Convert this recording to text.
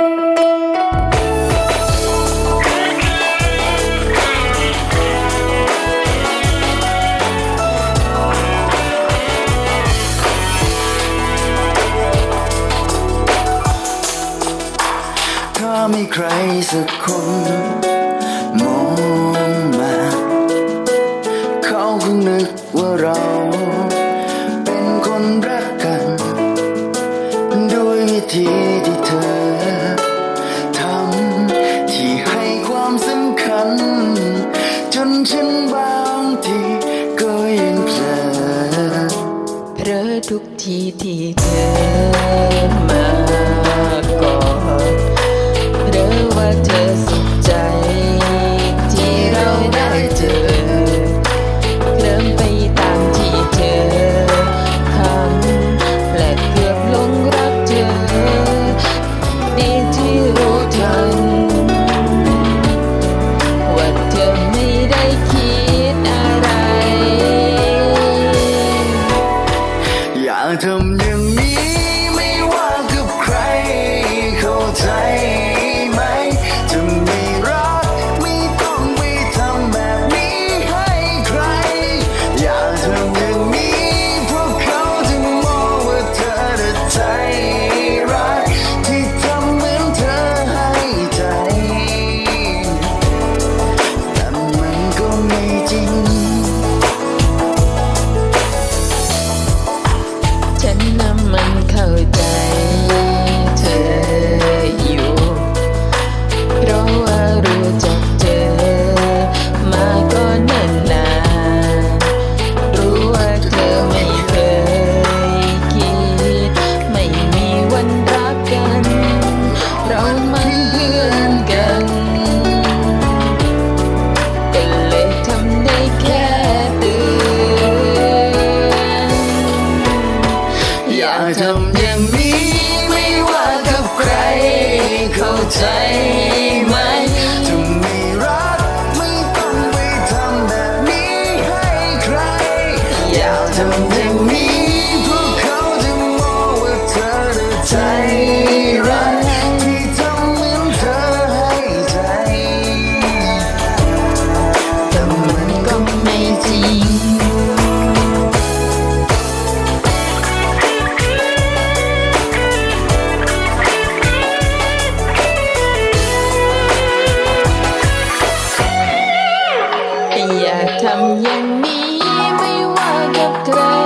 ถ้ามีใครสักคน ทุกทีที่เธอมากอดเธอว่าเธอ แบบนี้ไม่ว่ากับใครเข้าใจไหมถ้ามีรักไม่ต้องไปทำแบบนี้ให้ใคร อยากทำ today.